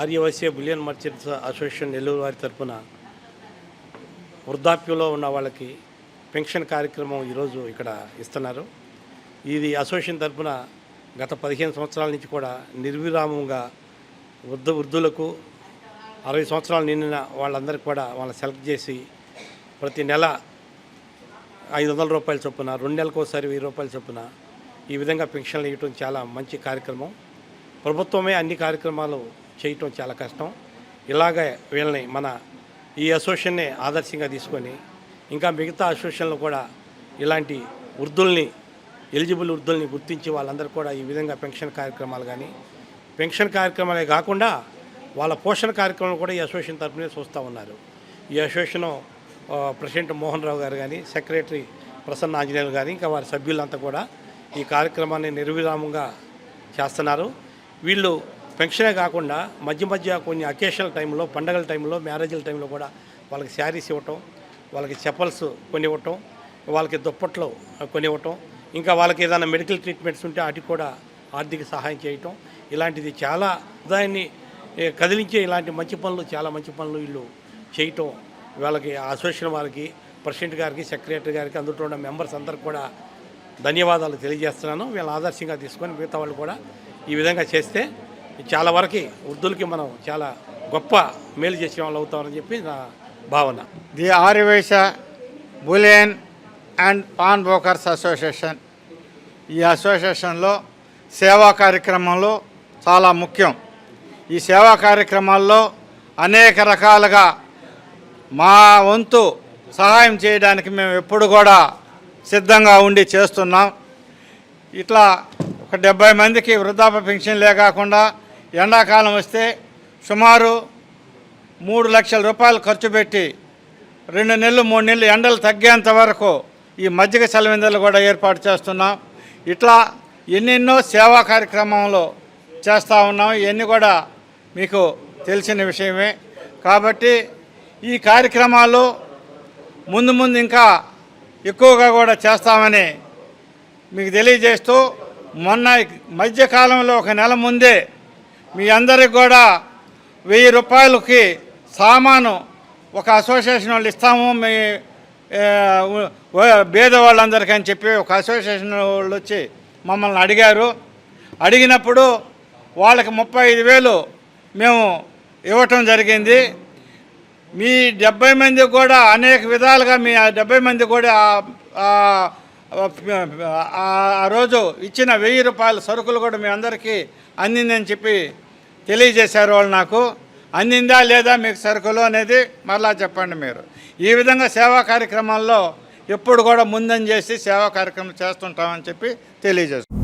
Aryavysya bullion merchants association Nellore వారి తరపున వృద్ధాప్యంలో ఉన్న వాళ్ళకి పెన్షన్ కార్యక్రమం ఈరోజు ఇక్కడ ఇస్తున్నారు. ఇది అసోసియేషన్ తరపున గత పదిహేను సంవత్సరాల నుంచి కూడా నిర్విరామంగా వృద్ధ వృద్ధులకు అరవై సంవత్సరాలు నిండిన వాళ్ళందరికీ కూడా వాళ్ళని సెలెక్ట్ చేసి ప్రతి నెల ఐదు వందల రూపాయల చొప్పున రెండు నెలలకు ఒకసారి వెయ్యి రూపాయల చొప్పున ఈ విధంగా పెన్షన్లు ఇవ్వటం చాలా మంచి కార్యక్రమం. ప్రభుత్వమే అన్ని కార్యక్రమాలు చేయటం చాలా కష్టం. ఇలాగే వీళ్ళని మన ఈ అసోసియేషన్నే ఆదర్శంగా తీసుకొని ఇంకా మిగతా అసోసియేషన్లు కూడా ఇలాంటి వృద్ధుల్ని ఎలిజిబుల్ వృద్ధుల్ని గుర్తించి వాళ్ళందరూ కూడా ఈ విధంగా పెన్షన్ కార్యక్రమాలు కానీ పెన్షన్ కార్యక్రమాలే కాకుండా వాళ్ళ పోషణ కార్యక్రమాలు కూడా ఈ అసోసియేషన్ తరఫునే చూస్తూ ఉన్నారు. ఈ అసోసియేషన్ ప్రెసిడెంట్ మోహన్ రావు గారు కానీ సెక్రటరీ ప్రసన్న ఆంజనేయులు కానీ ఇంకా వారి సభ్యులంతా కూడా ఈ కార్యక్రమాన్ని నిర్విరామంగా చేస్తున్నారు. వీళ్ళు పెన్షనే కాకుండా మధ్య మధ్య కొన్ని అకేషనల్ టైంలో పండగల టైంలో మ్యారేజ్ల టైంలో కూడా వాళ్ళకి శారీస్ ఇవ్వటం వాళ్ళకి చెప్పల్స్ కొని ఇవ్వటం వాళ్ళకి దుప్పట్లు కొని ఇవ్వటం ఇంకా వాళ్ళకి ఏదైనా మెడికల్ ట్రీట్మెంట్స్ ఉంటే వాటికి కూడా ఆర్థిక సహాయం చేయటం. ఇలాంటిది చాలా దాన్ని కదిలించే ఇలాంటి మంచి పనులు చాలా మంచి పనులు వీళ్ళు చేయటం. వాళ్ళకి అసోసియేషన్ వాళ్ళకి ప్రెసిడెంట్ గారికి సెక్రటరీ గారికి అందులో ఉన్న మెంబర్స్ అందరికి కూడా ధన్యవాదాలు తెలియజేస్తున్నాను. వీళ్ళ ఆదర్శంగా తీసుకొని మిగతా వాళ్ళు కూడా ఈ విధంగా చేస్తే చాలా వరకు వృద్ధులకి మనం చాలా గొప్ప మేలు చేసే వాళ్ళు అవుతామని చెప్పి నా భావన. The Aryavysya bullion and pawn brokers association. ఈ అసోసియేషన్లో సేవా కార్యక్రమంలో చాలా ముఖ్యం. ఈ సేవా కార్యక్రమాల్లో అనేక రకాలుగా మా వంతు సహాయం చేయడానికి మేము ఎప్పుడు కూడా సిద్ధంగా ఉండి చేస్తున్నాం. ఇట్లా ఒక డెబ్బై మందికి వృద్ధాప్య పెన్షన్లే కాకుండా ఎండాకాలం వస్తే సుమారు మూడు లక్షల రూపాయలు ఖర్చు పెట్టి రెండు నెలలు మూడు నెలలు ఎండలు తగ్గేంత వరకు ఈ మజ్జిగ సెలవిందలు కూడా ఏర్పాటు చేస్తున్నాం. ఇట్లా ఎన్నెన్నో సేవా కార్యక్రమంలో చేస్తూ ఉన్నాం. ఇవన్నీ కూడా మీకు తెలిసిన విషయమే. కాబట్టి ఈ కార్యక్రమాలు ముందు ముందు ఇంకా ఎక్కువగా కూడా చేస్తామని మీకు తెలియజేస్తూ మొన్న మధ్యకాలంలో ఒక నెల ముందే మీ అందరికి కూడా వెయ్యి రూపాయలకి సామాను ఒక అసోసియేషన్ వాళ్ళు ఇస్తాము. మీ బేద వాళ్ళందరికీ అని చెప్పి ఒక అసోసియేషన్ వాళ్ళు వచ్చి మమ్మల్ని అడిగారు. అడిగినప్పుడు వాళ్ళకి ముప్పై ఐదు వేలు మేము ఇవ్వటం జరిగింది. మీ డెబ్బై మంది కూడా అనేక విధాలుగా మీ ఆ డెబ్బై మంది కూడా ఆ రోజు ఇచ్చిన వెయ్యి రూపాయల సరుకులు కూడా మీ అందరికీ అందిందని చెప్పి తెలియజేశారు వాళ్ళు నాకు. అందిందా లేదా మీకు సరుకులు అనేది మరలా చెప్పండి మీరు. ఈ విధంగా సేవా కార్యక్రమాల్లో ఎప్పుడు కూడా ముందని చేసి సేవా కార్యక్రమం చేస్తుంటామని చెప్పి తెలియజేస్తాం